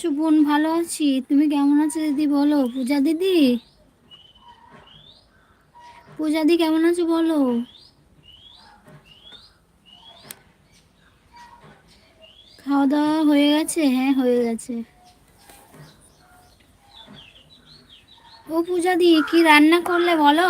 আছো, বোন ভালো আছি? তুমি কেমন আছো দিদি বলো? পূজা দিদি? পূজা দি কেমন আছো বলো? খাওয়া দাওয়া হয়ে গেছে? হ্যাঁ হয়ে গেছে। ও পূজা দি, কি রান্না করলে বলো?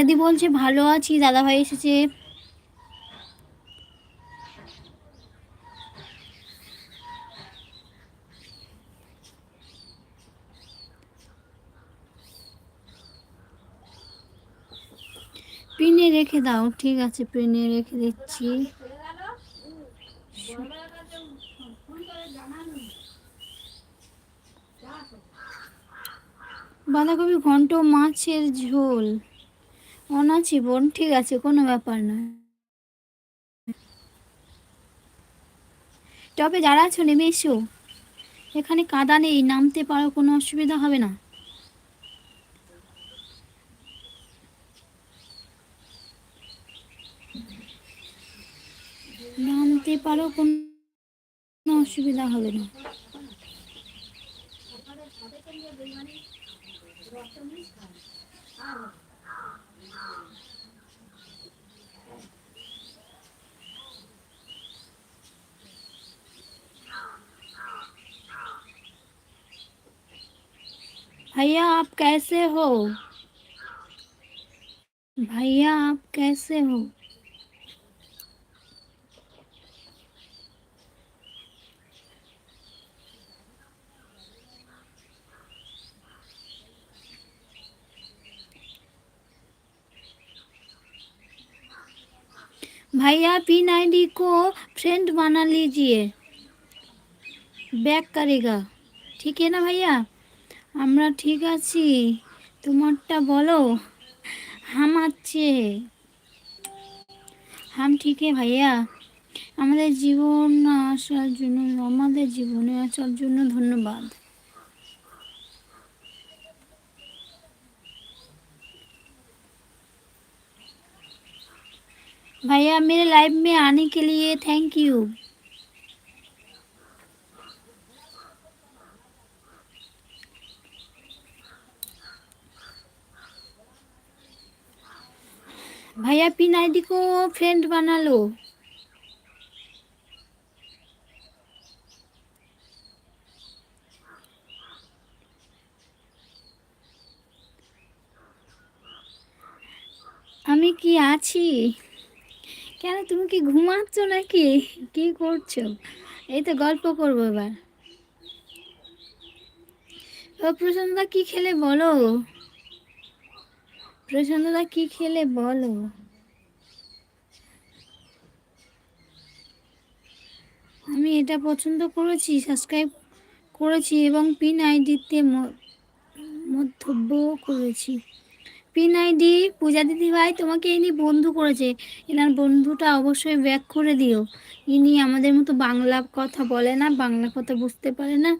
পূজাদি বলছে, ভালো আছি দাদা ভাই এসেছে। পিনে রেখে দাও, ঠিক আছে পিনে রেখে দিচ্ছি। বাঁধাকপি ঘন্ট, মাছের ঝোল। অনাছি বোন ঠিক আছে, কোনো ব্যাপার নয়। টবে যারা আছো, নেমে এসো। এখানে কাদা নেই, নামতে পারো, কোনো অসুবিধা হবে না। নামতে পারো, কোনো অসুবিধা হবে না। भैया, आप कैसे हो? भैया, आप कैसे हो? भैया पिन आईडी को फ्रेंड बना लीजिए। बैक करेगा। ठीक है ना भैया? আমরা ঠিক আছি তোমারটা বলো হাম আছে হাম ঠিক ভাইয়া আমাদের জীবন আসার জন্য আমাদের জীবনে আসার জন্য ধন্যবাদ भैया मेरे लाइफ में आने के लिए थैंक यू ভাইয়া পিন আইডিকো ফ্রেন্ড বানালো। আমি কি আছি? কেন তুমি কি ঘুমাচ্ছ নাকি? কি করছ? এই তো গল্প করব এবার। ও প্রসন্দা কি খেলে বলো? প্রসন্দা কি খেলে বলো? আমি এটা পছন্দ করেছি সাবস্ক্রাইব করেছি এবং পিন আইডিতে মন্তব্য করেছি। পিন আইডি পূজা দিদি ভাই তোমাকে ইনি বন্ধু করেছে। এনার বন্ধুটা অবশ্যই ব্যাক করে দিও। ইনি আমাদের মতো বাংলা কথা বলে না, বাংলা কথা বুঝতে পারে না,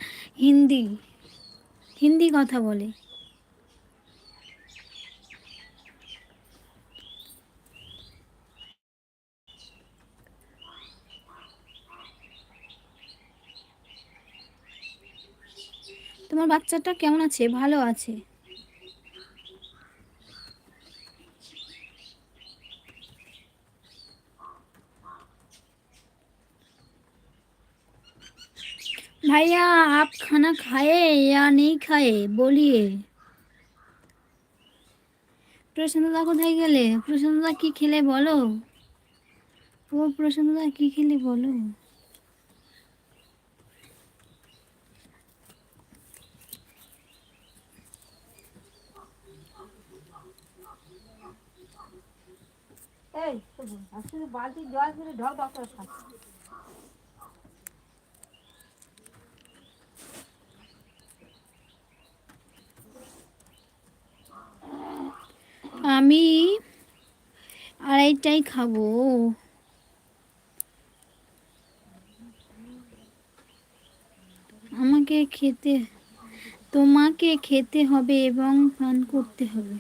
হিন্দি হিন্দি কথা বলে। তোমার বাচ্চাটা কেমন আছে ভালো আছে भैया आप खाना खाए या नहीं खाए बोलिए প্রশান্তদা কোথায় গেলে প্রশান্তদা কি খেলে বলো ও প্রশান্তদা কি খেলে বলো আমি আড়াইটাই খাব। আমাকে খেতে তোমাকে খেতে হবে এবং পান করতে হবে।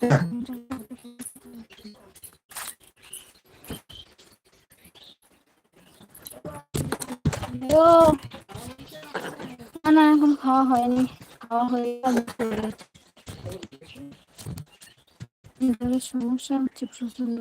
네. ও না না এখন খাওয়া হয়নি। খাওয়া হয়ে গেলে। গেছে। সমস্যা হচ্ছে প্রচণ্ড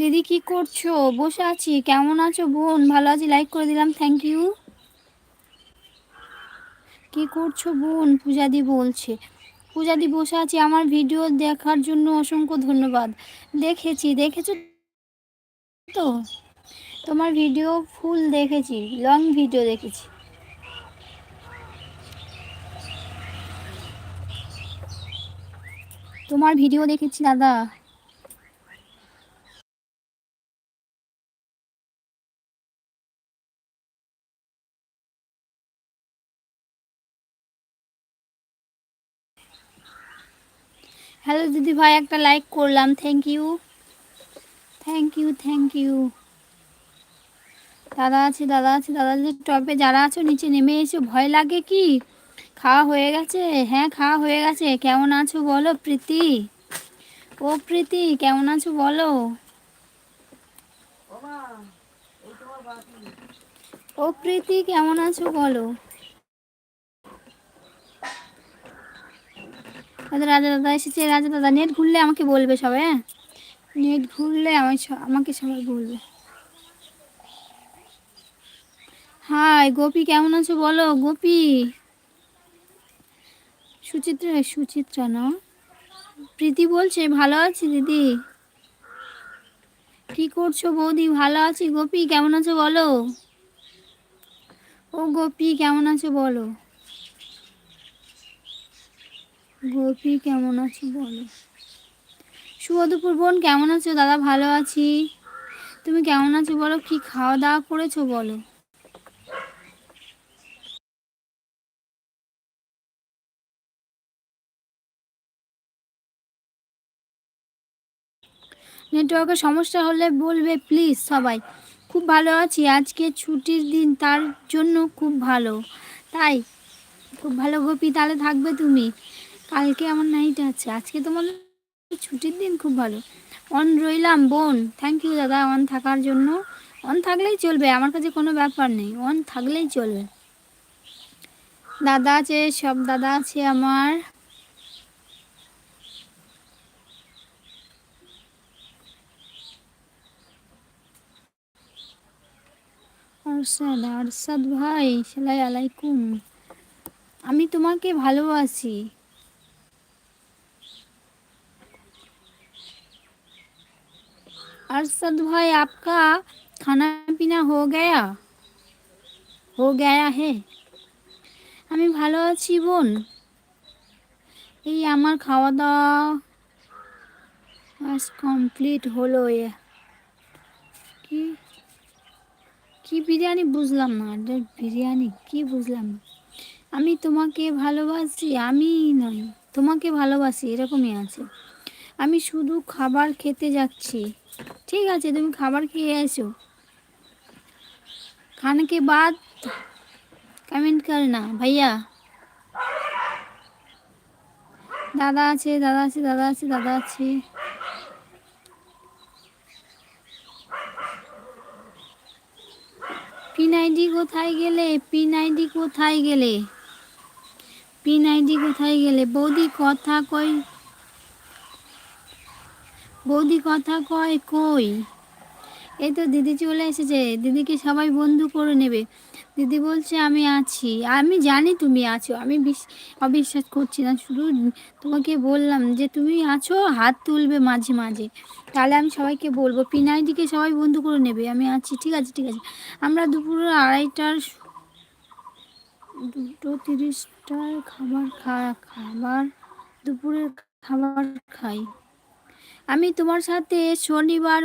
দিদি কি করছ? বসে আছি। কেমন আছো বোন? ভালো আছি? লাইক করে দিলাম। থ্যাংক ইউ কি করছ বোন? পূজাদি বলছে। পূজাদি বসে আছি। আমার ভিডিও দেখার জন্য অসংখ্য ধন্যবাদ। দেখেছি। দেখেছ তো? তোমার ভিডিও ফুল দেখেছি। লং ভিডিও দেখেছি। তোমার ভিডিও দেখেছি দাদা। হ্যালো দিদি ভাই, একটা লাইক করলাম thank you thank you thank you দাদা আছে দাদা আছে দাদাদের টপে যারা আছো, নিচে নেমে এসো, ভয় লাগে কি? খাওয়া হয়ে গেছে? হ্যাঁ খাওয়া হয়ে গেছে। কেমন আছো বলো, প্রীতি? ও প্রীতি, কেমন আছো বলো? ও প্রীতি, কেমন আছো বলো? রাজা দাদা এসেছে রাজা দাদা নেট ঘুরলে আমাকে বলবে সবাই হ্যাঁ? নেট ঘুরলে আমি আমাকে সবাই বলবে। হাই, গোপী কেমন আছো বলো? গোপী। সুচিত্রা সুচিত্রা না? প্রীতি বলছে, ভালো আছি দিদি। কি করছ বৌদি? ভালো আছি গোপী, কেমন আছো বলো? ও গোপী, কেমন আছো বলো? গোপী কেমন আছো বলো? শুভ বোন, কেমন আছো? দাদা ভালো আছি। তুমি কেমন আছো বলো? কি খাওয়া দাওয়া করেছ বলো? নেটওয়ার্কের সমস্যা হলে বলবে প্লিজ সবাই। খুব ভালো আছি। আজকে ছুটির দিন, তার জন্য খুব ভালো। তাই, খুব ভালো গোপী, তাহলে থাকবে তুমি। কালকে আমার নাইট আছে। আজকে তোমার ছুটির দিন খুব ভালো। অন রইলাম, বোন। থ্যাংক ইউ দাদা। অন থাকার জন্য। অন থাকলেই চলবে, আমার কাছে কোনো ব্যাপার নেই। অন থাকলেই চলবে। দাদা আছে, সব দাদা আছে আমার। আরশাদ ভাই সালাই আলাইকুম। আমি তোমাকে ভালোবাসি। अरशद भाई आपका खाना पीना हो गया हो गया है আমি ভালো আছি বোন এই আমার খাওয়া দাওয়া আজ কমপ্লিট হলো এ কি কি বিরিয়ানি বুঝলাম না এটা বিরিয়ানি কি বুঝলাম না আমি তোমাকে ভালোবাসি আমি নয় তোমাকে ভালোবাসি এরকমই আছে আমি শুধু খাবার খেতে যাচ্ছি। ঠিক আছে, তুমি খাবার খেয়ে এসো। খানকে বাদ। কমেন্ট কর না, ভাইয়া। দাদা আছে দাদা আছে দাদা আছে দাদা আছে। পিন আইডি কোথায় গেলে? পিন আইডি কোথায় গেলে? পিন আইডি কোথায় গেলে? বৌদি কথা কই? বৌদি কথা কয় কই? এই তো দিদি চলে এসেছে, দিদিকে সবাই বন্ধু করে নেবে। দিদি বলছে, আমি আছি। আমি জানি তুমি আছো, আমি বিশ- অবিশ্বাস করছি না। শুধু তোমাকে বললাম যে তুমি আছো, হাত তুলবে মাঝে মাঝে। তাহলে আমি সবাইকে বলব পিনাইদিকে সবাই বন্ধু করে নেবে। আমি আছি, ঠিক আছে ঠিক আছে। আমরা দুপুরে আড়াইটার দুটো তিরিশটার খাবার খা, খাবার, দুপুরের খাবার খাই। আমি তোমার সাথে শনিবার